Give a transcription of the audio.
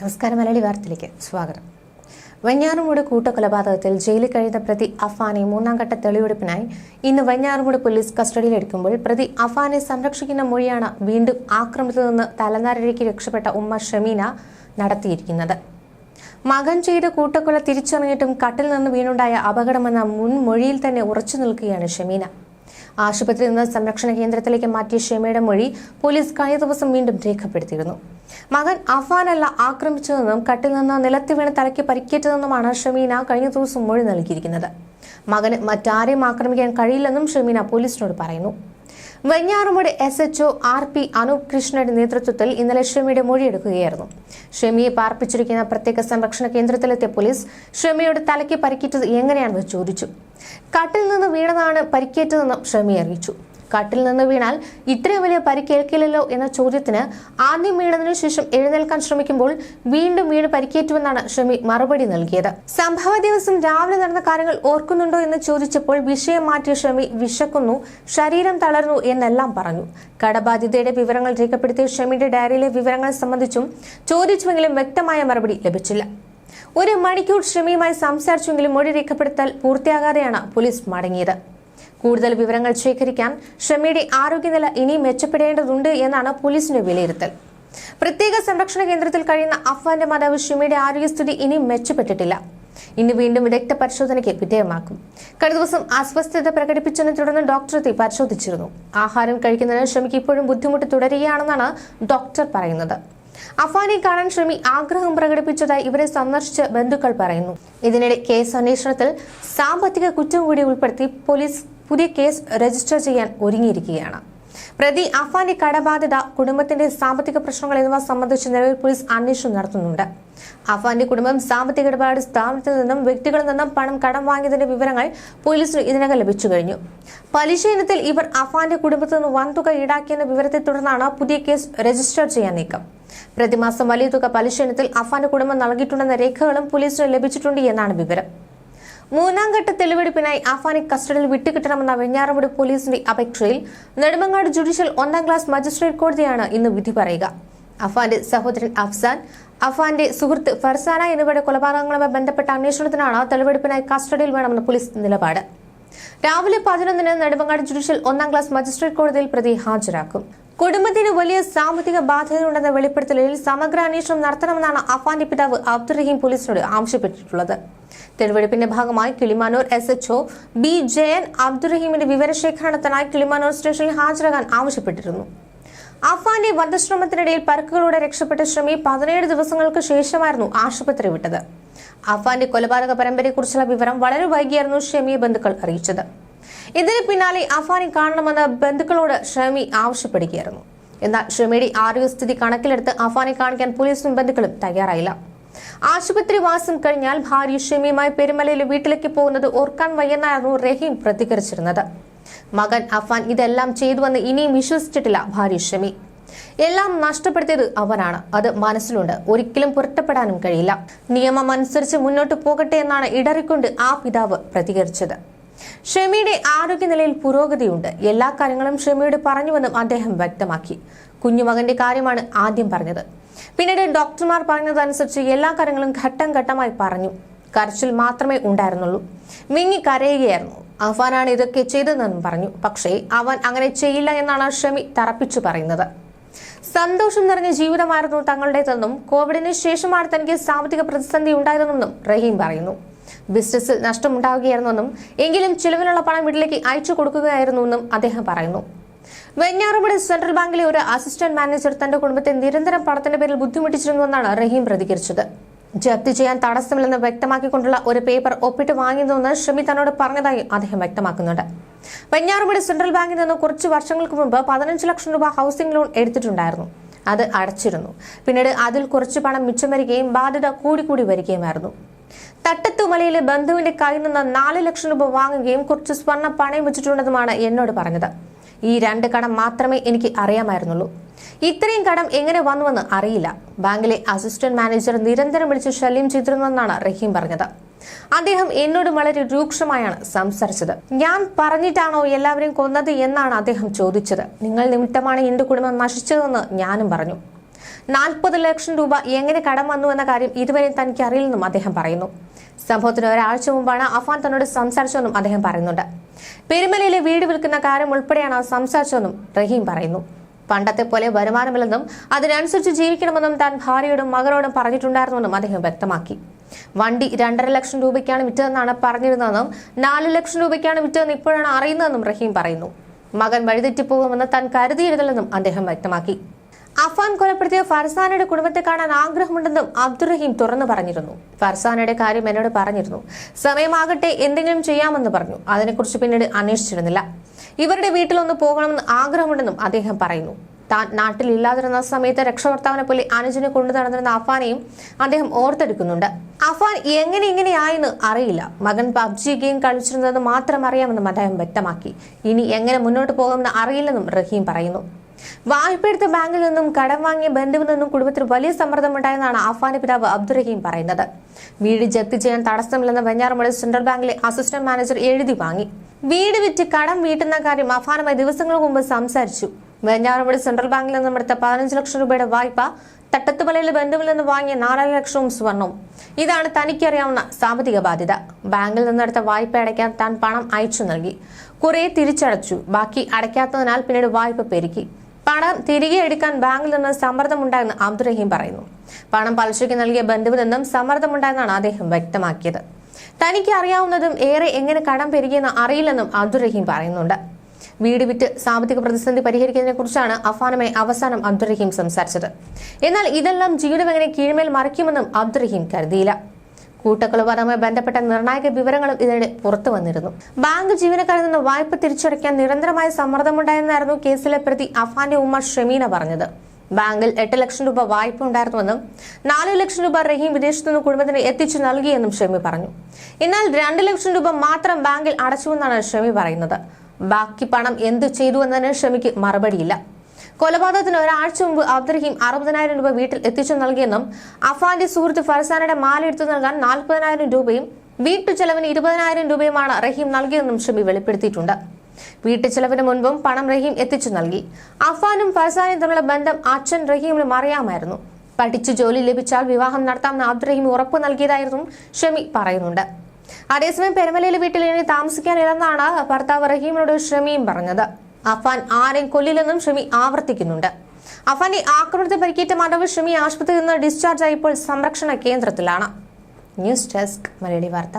നമസ്കാരം മലയാളി വാർത്തയിലേക്ക് സ്വാഗതം. വഞ്ഞാറുമൂട് കൂട്ടക്കൊലപാതകത്തിൽ ജയിലിൽ കഴിയുന്ന പ്രതി അഫാനെ മൂന്നാം ഘട്ട തെളിവെടുപ്പിനായി ഇന്ന് വഞ്ഞാറുമൂട് പോലീസ് കസ്റ്റഡിയിലെടുക്കുമ്പോൾ പ്രതി അഫാനെ സംരക്ഷിക്കുന്ന മൊഴിയാണ് വീണ്ടും ആക്രമണത്തിൽ നിന്ന് തലനാരിഴയ്ക്ക് രക്ഷപ്പെട്ട ഉമ്മ ഷമീന നടത്തിയിരിക്കുന്നത്. മകൻ ചെയ്ത കൂട്ടക്കൊല തിരിച്ചറിഞ്ഞിട്ടും കട്ടിൽ നിന്ന് വീണുണ്ടായ അപകടമെന്ന മുൻ മൊഴിയിൽ തന്നെ ഉറച്ചു നിൽക്കുകയാണ് ഷമീന. ആശുപത്രിയിൽ നിന്ന് സംരക്ഷണ കേന്ദ്രത്തിലേക്ക് മാറ്റിയ ഷെമയുടെ മൊഴി പോലീസ് കഴിഞ്ഞ ദിവസം വീണ്ടും രേഖപ്പെടുത്തിയിരുന്നു. മകൻ അഫാനല്ല ആക്രമിച്ചതെന്നും കട്ടിൽ നിന്ന് നിലത്ത് വീണ് തലയ്ക്ക് പരിക്കേറ്റതെന്നുമാണ് ഷമീന കഴിഞ്ഞ ദിവസം മൊഴി നൽകിയിരിക്കുന്നത്. മകന് മറ്റാരെയും ആക്രമിക്കാൻ കഴിയില്ലെന്നും ഷമീന പോലീസിനോട് പറയുന്നു. Venjaramoodu S H O R P Anoop കൃഷ്ണയുടെ നേതൃത്വത്തിൽ ഇന്നലെ ഷമിയുടെ മൊഴിയെടുക്കുകയായിരുന്നു. ഷമിയെ പാർപ്പിച്ചിരിക്കുന്ന പ്രത്യേക സംരക്ഷണ കേന്ദ്രത്തിലെത്തിയ പോലീസ് ഷമിയുടെ തലയ്ക്ക് പരിക്കേറ്റത് എങ്ങനെയാണെന്ന് ചോദിച്ചു. കട്ടിൽ നിന്ന് വീണതാണ് പരിക്കേറ്റതെന്നും ഷമി അറിയിച്ചു. കട്ടിൽ നിന്ന് വീണാൽ ഇത്രയും വലിയ പരിക്കേൽക്കില്ലല്ലോ എന്ന ചോദ്യത്തിന് ആദ്യം വീണതിനു ശേഷം എഴുന്നേൽക്കാൻ ശ്രമിക്കുമ്പോൾ വീണ്ടും വീണ് പരിക്കേറ്റുവെന്നാണ് ഷമി മറുപടി നൽകിയത്. സംഭവ ദിവസം രാവിലെ നടന്ന കാര്യങ്ങൾ ഓർക്കുന്നുണ്ടോ എന്ന് ചോദിച്ചപ്പോൾ വിഷയം മാറ്റിയ ഷമി വിശക്കുന്നു ശരീരം തളർന്നു എന്നെല്ലാം പറഞ്ഞു. കടബാധ്യതയുടെ വിവരങ്ങൾ രേഖപ്പെടുത്തിയ ഷമിയുടെ ഡയറിയിലെ വിവരങ്ങൾ സംബന്ധിച്ചും ചോദിച്ചുവെങ്കിലും വ്യക്തമായ മറുപടി ലഭിച്ചില്ല. ഒരു മണിക്കൂർ ഷമിയുമായി സംസാരിച്ചെങ്കിലും മൊഴി രേഖപ്പെടുത്തൽ പൂർത്തിയാകാതെയാണ് പോലീസ് മടങ്ങിയത്. കൂടുതൽ വിവരങ്ങൾ ശേഖരിക്കാൻ ഷമിയുടെ ആരോഗ്യനില ഇനി മെച്ചപ്പെടേണ്ടതുണ്ട് എന്നാണ് പോലീസിന്റെ വിലയിരുത്തൽ. പ്രത്യേക സംരക്ഷണ കേന്ദ്രത്തിൽ കഴിയുന്ന അഫ്വാന്റെ മാതാവ് ഷമിയുടെ ആരോഗ്യസ്ഥിതി ഇനി മെച്ചപ്പെട്ടിട്ടില്ല. ഇന്ന് വീണ്ടും വിദഗ്ധ പരിശോധനയ്ക്ക് വിധേയമാക്കും. കഴിഞ്ഞ ദിവസം അസ്വസ്ഥത പ്രകടിപ്പിച്ചതിനെ തുടർന്ന് ഡോക്ടർ പരിശോധിച്ചിരുന്നു. ആഹാരം കഴിക്കുന്നതിന് ഷമിക്ക് ഇപ്പോഴും ബുദ്ധിമുട്ട് തുടരുകയാണെന്നാണ് ഡോക്ടർ പറയുന്നത്. അഫാനെ കാണാൻ ഷമി ആഗ്രഹം പ്രകടിപ്പിച്ചതായി ഇവരെ സന്ദർശിച്ച ബന്ധുക്കൾ പറയുന്നു. ഇതിനിടെ കേസ് അന്വേഷണത്തിൽ സാമ്പത്തിക കുറ്റം കൂടി ഉൾപ്പെടുത്തി പോലീസ് പുതിയ കേസ് രജിസ്റ്റർ ചെയ്യാൻ ഒരുങ്ങിയിരിക്കുകയാണ്. പ്രതി അഫാന്റെ കടബാധ്യത കുടുംബത്തിന്റെ സാമ്പത്തിക പ്രശ്നങ്ങൾ എന്നിവ സംബന്ധിച്ച് നിലവിൽ പോലീസ് അന്വേഷണം നടത്തുന്നുണ്ട്. അഫാന്റെ കുടുംബം സാമ്പത്തിക ഇടപാട് സ്ഥാപനത്തിൽ നിന്നും വ്യക്തികളിൽ നിന്നും പണം കടം വാങ്ങിയതിന്റെ വിവരങ്ങൾ പോലീസിന് ഇതിനകം ലഭിച്ചു കഴിഞ്ഞു. പലിശ ഇനത്തിൽ ഇവർ അഫാന്റെ കുടുംബത്തിൽ നിന്ന് വൻതുക ഈടാക്കിയെന്ന വിവരത്തെ തുടർന്നാണ് പുതിയ കേസ് രജിസ്റ്റർ ചെയ്യാൻ നീക്കം. പ്രതിമാസം വലിയ തുക പലിശ ഇനത്തിൽ അഫാന്റെ കുടുംബം നൽകിയിട്ടുണ്ടെന്ന രേഖകളും പോലീസിന് ലഭിച്ചിട്ടുണ്ട് എന്നാണ് വിവരം. മൂന്നാം ഘട്ട തെളിവെടുപ്പിനായി അഫാനെ കസ്റ്റഡിയിൽ വിട്ടുകിട്ടണമെന്ന വെഞ്ഞാറമൂട് പോലീസിന്റെ അപേക്ഷയിൽ നെടുമങ്ങാട് ജുഡീഷ്യൽ ഒന്നാം ക്ലാസ് മജിസ്ട്രേറ്റ് കോടതിയാണ് ഇന്ന് വിധി പറയുക. അഫാന്റെ സഹോദരൻ അഫ്സാൻ അഫാന്റെ സുഹൃത്ത് ഫർസാന എന്നിവരുടെ കൊലപാതകങ്ങളുമായി ബന്ധപ്പെട്ട അന്വേഷണത്തിനാണ് തെളിവെടുപ്പിനായി കസ്റ്റഡിയിൽ വേണമെന്ന പോലീസ് നിലപാട്. രാവിലെ പതിനൊന്നിന് നെടുമങ്ങാട് ജുഡീഷ്യൽ ഒന്നാം ക്ലാസ് മജിസ്ട്രേറ്റ് കോടതിയിൽ പ്രതി ഹാജരാക്കും. കുടുംബത്തിന് വലിയ സാമ്പത്തിക ബാധ്യതയുണ്ടെന്ന വെളിപ്പെടുത്തലിൽ സമഗ്ര അന്വേഷണം നടത്തണമെന്നാണ് അഫാന്റെ പിതാവ് അബ്ദുറഹീം പോലീസിനോട് ആവശ്യപ്പെട്ടിട്ടുള്ളത്. തെളിവെടുപ്പിന്റെ ഭാഗമായി Kilimanoor S H O B Jayan അബ്ദുറഹീമിന്റെ വിവരശേഖരണത്തിനായി കിളിമാനൂർ സ്റ്റേഷനിൽ ഹാജരാകാൻ ആവശ്യപ്പെട്ടിരുന്നു. അഫാന്റെ വധശ്രമത്തിനിടയിൽ പരുക്കുകളോടെ രക്ഷപ്പെട്ട ശ്രമി പതിനേഴ് ദിവസങ്ങൾക്ക് ശേഷമായിരുന്നു ആശുപത്രി വിട്ടത് അഫാന്റെ കൊലപാതക പരമ്പരയെക്കുറിച്ചുള്ള വിവരം വളരെ വൈകിയായിരുന്നു ഷമിയെ ബന്ധുക്കൾ അറിയിച്ചത്. ഇതിന് പിന്നാലെ അഫാനെ കാണണമെന്ന് ബന്ധുക്കളോട് ഷമി ആവശ്യപ്പെടുകയായിരുന്നു. എന്നാൽ ഷമിയുടെ ആരോഗ്യസ്ഥിതി കണക്കിലെടുത്ത് അഫാനെ കാണിക്കാൻ പോലീസും ബന്ധുക്കളും തയ്യാറായില്ല. ആശുപത്രി വാസം കഴിഞ്ഞാൽ ഭാര്യ ഷമിയുമായി പെരുമലയിലെ വീട്ടിലേക്ക് പോകുന്നത് ഓർക്കാൻ വയ്യെന്നായിരുന്നു റഹീം പ്രതികരിച്ചിരുന്നത്. മകൻ അഫാൻ ഇതെല്ലാം ചെയ്തുവെന്ന് ഇനിയും വിശ്വസിച്ചിട്ടില്ല ഭാര്യ ഷമി. എല്ലാം നഷ്ടപ്പെടുത്തിയത് അവനാണ്. അത് മനസ്സിലുണ്ട്. ഒരിക്കലും പുറത്തപ്പെടാനും കഴിയില്ല. നിയമം അനുസരിച്ച് മുന്നോട്ട് പോകട്ടെ എന്നാണ് ഇടറിക്കൊണ്ട് ആ പിതാവ് പ്രതികരിച്ചത്. ഷമിയുടെ ആരോഗ്യനിലയിൽ പുരോഗതിയുണ്ട്. എല്ലാ കാര്യങ്ങളും ഷമിയോട് പറഞ്ഞുവെന്നും അദ്ദേഹം വ്യക്തമാക്കി. കുഞ്ഞുമകന്റെ കാര്യമാണ് ആദ്യം പറഞ്ഞത്. പിന്നീട് ഡോക്ടർമാർ പറഞ്ഞതനുസരിച്ച് എല്ലാ കാര്യങ്ങളും ഘട്ടം ഘട്ടമായി പറഞ്ഞു. കരച്ചിൽ മാത്രമേ ഉണ്ടായിരുന്നുള്ളൂ. മിങ്ങി കരയുകയായിരുന്നു. അഫാനാണ് ഇതൊക്കെ ചെയ്തതെന്നും പറഞ്ഞു. പക്ഷേ അവൻ അങ്ങനെ ചെയ്യില്ല എന്നാണ് ഷമി തറപ്പിച്ചു പറയുന്നത്. സന്തോഷം നിറഞ്ഞ ജീവിതമായിരുന്നു തങ്ങളുടേതെന്നും കോവിഡിന് ശേഷമാണ് തനിക്ക് സാമ്പത്തിക പ്രതിസന്ധി ഉണ്ടായതെന്നും റഹീം പറയുന്നു. ബിസിനസ്സിൽ നഷ്ടമുണ്ടാവുകയായിരുന്നുവെന്നും എങ്കിലും ചിലവിനുള്ള പണം വീട്ടിലേക്ക് അയച്ചു കൊടുക്കുകയായിരുന്നുവെന്നും അദ്ദേഹം പറയുന്നു. വെഞ്ഞാറുപടി സെൻട്രൽ ബാങ്കിലെ ഒരു അസിസ്റ്റന്റ് മാനേജർ തന്റെ കുടുംബത്തെ നിരന്തരം പണത്തിന്റെ പേരിൽ ബുദ്ധിമുട്ടിച്ചിരുന്നുവെന്നാണ് റഹീം പ്രതികരിച്ചത്. ജപ്തി ചെയ്യാൻ തടസ്സമില്ലെന്ന് വ്യക്തമാക്കിക്കൊണ്ടുള്ള ഒരു പേപ്പർ ഒപ്പിട്ട് വാങ്ങിയതെന്ന് ഷമി തന്നോട് പറഞ്ഞതായി അദ്ദേഹം വ്യക്തമാക്കുന്നുണ്ട്. വെഞ്ഞാറുപടി സെൻട്രൽ ബാങ്കിൽ നിന്ന് കുറച്ച് വർഷങ്ങൾക്ക് മുമ്പ് പതിനഞ്ച് ലക്ഷം രൂപ ഹൗസിംഗ് ലോൺ എടുത്തിട്ടുണ്ടായിരുന്നു. അത് അടച്ചിരുന്നു. പിന്നീട് അതിൽ കുറച്ച് പണം മിച്ചം വരികയും ബാധ്യത കൂടിക്കൂടി വരികയുമായിരുന്നു. തട്ടത്തുമലയിലെ ബന്ധുവിന്റെ കയ്യിൽ നിന്ന് നാല് ലക്ഷം രൂപ വാങ്ങുകയും കുറച്ച് സ്വർണ പണയം വെച്ചിട്ടുണ്ടെന്നുമാണ് എന്നോട് പറഞ്ഞത്. ഈ രണ്ട് കടം മാത്രമേ എനിക്ക് അറിയാമായിരുന്നുള്ളൂ. ഇത്രയും കടം എങ്ങനെ വന്നുവെന്ന് അറിയില്ല. ബാങ്കിലെ അസിസ്റ്റന്റ് മാനേജർ നിരന്തരം വിളിച്ച് ശല്യം ചെയ്തിരുന്നെന്നാണ് റഹീം പറഞ്ഞത്. അദ്ദേഹം എന്നോട് വളരെ രൂക്ഷമായാണ് സംസാരിച്ചത്. ഞാൻ പറഞ്ഞിട്ടാണോ എല്ലാവരെയും കൊന്നത് എന്നാണ് അദ്ദേഹം ചോദിച്ചത്. നിങ്ങൾ നിമിത്തമാണ് എന്റെ കുടുംബം നശിച്ചതെന്ന് ഞാനും പറഞ്ഞു. നാൽപ്പത് ലക്ഷം രൂപ എങ്ങനെ കടം വന്നു എന്ന കാര്യം ഇതുവരെ തനിക്ക് അറിയില്ലെന്നും അദ്ദേഹം പറയുന്നു. സംഭവത്തിന് ഒരാഴ്ച മുമ്പാണ് അഫാൻ തന്നോട് സംസാരിച്ചതെന്നും അദ്ദേഹം പറയുന്നുണ്ട്. പെരുമലയിലെ വീട് വിൽക്കുന്ന കാര്യം ഉൾപ്പെടെയാണ് സംസാരിച്ചതെന്നും റഹീം പറയുന്നു. പണ്ടത്തെ പോലെ വരുമാനമില്ലെന്നും അതിനനുസരിച്ച് ജീവിക്കണമെന്നും താൻ ഭാര്യയോടും മകനോടും പറഞ്ഞിട്ടുണ്ടായിരുന്നുവെന്നും അദ്ദേഹം വ്യക്തമാക്കി. വണ്ടി രണ്ടര ലക്ഷം രൂപയ്ക്കാണ് വിറ്റതെന്നാണ് പറഞ്ഞിരുന്നതെന്നും നാല് ലക്ഷം രൂപയ്ക്കാണ് വിറ്റതെന്ന് ഇപ്പോഴാണ് അറിയുന്നതെന്നും റഹീം പറയുന്നു. മകൻ വഴിതെറ്റിപ്പോകുമെന്ന് താൻ കരുതിയിരുന്നില്ലെന്നും അദ്ദേഹം വ്യക്തമാക്കി. അഫാൻ കൊലപ്പെടുത്തിയ ഫർസാനയുടെ കുടുംബത്തെ കാണാൻ ആഗ്രഹമുണ്ടെന്നും അബ്ദുറഹീം തുറന്നു പറഞ്ഞിരുന്നു. ഫർസാനയുടെ കാര്യം എന്നോട് പറഞ്ഞിരുന്നു. സമയമാകട്ടെ എന്തെങ്കിലും ചെയ്യാമെന്ന് പറഞ്ഞു. അതിനെക്കുറിച്ച് പിന്നീട് അന്വേഷിച്ചിരുന്നില്ല. ഇവരുടെ വീട്ടിലൊന്ന് പോകണമെന്ന് ആഗ്രഹമുണ്ടെന്നും അദ്ദേഹം പറയുന്നു. താൻ നാട്ടിൽ ഇല്ലാതിരുന്ന സമയത്ത് രക്ഷകർത്താവിനെ പോലെ അനുജനെ കൊണ്ടു നടന്നിരുന്ന അഫാനെയും അദ്ദേഹം ഓർത്തെടുക്കുന്നുണ്ട്. അഫാൻ എങ്ങനെ ഇങ്ങനെയായെന്ന് അറിയില്ല. മകൻ പബ്ജി ഗെയിം കളിച്ചിരുന്നത് മാത്രം അറിയാമെന്നും അദ്ദേഹം വ്യക്തമാക്കി. ഇനി എങ്ങനെ മുന്നോട്ട് പോകുമെന്ന് അറിയില്ലെന്നും റഹീം പറയുന്നു. വായ്പ എടുത്ത ബാങ്കിൽ നിന്നും കടം വാങ്ങിയ ബന്ധുവിൽ നിന്നും കുടുംബത്തിൽ വലിയ സമ്മർദ്ദമുണ്ടായെന്നാണ് അഫാന്റെ പിതാവ് അബ്ദുറഹീം പറയുന്നത്. വീട് ജപ്തി ചെയ്യാൻ തടസ്സമില്ലെന്ന് വെഞ്ഞാറമൂട് സെൻട്രൽ ബാങ്കിലെ അസിസ്റ്റന്റ് മാനേജർ എഴുതി വാങ്ങി. വീട് വിറ്റ് കടം വീട്ടുന്ന കാര്യം അഫാനുമായി ദിവസങ്ങൾക്ക് മുമ്പ് സംസാരിച്ചു. വെഞ്ഞാറമൂട് സെൻട്രൽ ബാങ്കിൽ നിന്നും എടുത്ത പതിനഞ്ച് ലക്ഷം രൂപയുടെ വായ്പ തട്ടത്തുമലയിലെ ബന്ധുവിൽ നിന്ന് വാങ്ങിയ നാലര ലക്ഷവും സ്വർണവും. ഇതാണ് തനിക്കറിയാവുന്ന സാമ്പത്തിക ബാധ്യത. ബാങ്കിൽ നിന്നെടുത്ത വായ്പ അടയ്ക്കാൻ താൻ പണം അയച്ചു നൽകി. കുറെ തിരിച്ചടച്ചു. ബാക്കി അടയ്ക്കാത്തതിനാൽ പിന്നീട് വായ്പ പെരുക്കി. പണം തിരികെ എടുക്കാൻ ബാങ്കിൽ നിന്ന് സമ്മർദ്ദമുണ്ടായെന്ന് അബ്ദുറഹീം പറയുന്നു. പണം പലിശയ്ക്ക് നൽകിയ ബന്ധുവിൽ നിന്നും സമ്മർദ്ദമുണ്ടായെന്നാണ് അദ്ദേഹം വ്യക്തമാക്കിയത്. തനിക്ക് അറിയാവുന്നതും ഏറെ എങ്ങനെ കടം പെരുകിയെന്ന് അറിയില്ലെന്നും അബ്ദുറഹീം പറയുന്നുണ്ട്. വീട് വിറ്റ് സാമ്പത്തിക പ്രതിസന്ധി പരിഹരിക്കുന്നതിനെ കുറിച്ചാണ് അഫാനുമായി അവസാനം അബ്ദുറഹീം സംസാരിച്ചത്. എന്നാൽ ഇതെല്ലാം ജീവിതം എങ്ങനെ കീഴ്മേൽ മറിക്കുമെന്നും അബ്ദുറഹീം കരുതിയില്ല. കൂട്ടക്കൊലപാതകവുമായി ബന്ധപ്പെട്ട നിർണായക വിവരങ്ങളും ഇതിനിടെ പുറത്തു വന്നിരുന്നു. ബാങ്ക് ജീവനക്കാരിൽ നിന്ന് വായ്പ തിരിച്ചടയ്ക്കാൻ നിരന്തരമായ സമ്മർദ്ദമുണ്ടായെന്നായിരുന്നു കേസിലെ പ്രതി അഫാന്റെ ഉമ്മ ഷെമീന പറഞ്ഞത്. ബാങ്കിൽ എട്ട് ലക്ഷം രൂപ വായ്പ ഉണ്ടായിരുന്നുവെന്നും നാല് ലക്ഷം രൂപ റഹീം വിദേശത്തു നിന്ന് കുടുംബത്തിന് എത്തിച്ചു നൽകിയെന്നും ഷെമി പറഞ്ഞു. എന്നാൽ രണ്ട് ലക്ഷം രൂപ മാത്രം ബാങ്കിൽ അടച്ചുവെന്നാണ് ഷെമി പറയുന്നത്. ബാക്കി പണം എന്തു ചെയ്തു എന്നതിന് ഷെമിക്ക് മറുപടിയില്ല. കൊലപാതകത്തിന് ഒരാഴ്ച മുമ്പ് അബ്ദുറഹീം അറുപതിനായിരം രൂപ വീട്ടിൽ എത്തിച്ചു നൽകിയെന്നും അഫാന്റെ സുഹൃത്ത് ഫർസാനയുടെ മാല എടുത്തു നൽകാൻ നാൽപ്പതിനായിരം രൂപയും വീട്ടു ചെലവിന് ഇരുപതിനായിരം രൂപയുമാണ് റഹീം നൽകിയതെന്നും ഷമി വെളിപ്പെടുത്തിയിട്ടുണ്ട്. വീട്ടു ചെലവിന് മുൻപും പണം റഹീം എത്തിച്ചു നൽകി. അഫാനും ഫർസാനും തമ്മിലുള്ള ബന്ധം അച്ഛൻ റഹീമിനും അറിയാമായിരുന്നു. പഠിച്ച് ജോലി ലഭിച്ചാൽ വിവാഹം നടത്താമെന്ന് അബ്ദുറഹീം ഉറപ്പ് നൽകിയതായിരുന്നു ഷമി പറയുന്നുണ്ട്. അതേസമയം പെരുമലയിലെ വീട്ടിൽ ഇനി താമസിക്കാനില്ലെന്നാണ് ഭർത്താവ് റഹീമിനോട് ഷമിയും പറഞ്ഞത്. അഫാൻ ആരെയും കൊല്ലില്ലെന്നും ഷമി ആവർത്തിക്കുന്നുണ്ട്. അഫാന്റെ ആക്രമണത്തിൽ പരിക്കേറ്റ മാധവ് ഷമി ആശുപത്രിയിൽ നിന്ന് ഡിസ്ചാർജ് ആയപ്പോൾ സംരക്ഷണ കേന്ദ്രത്തിലാണ്. ന്യൂസ് ഡെസ്ക് മലയാളി വാർത്ത.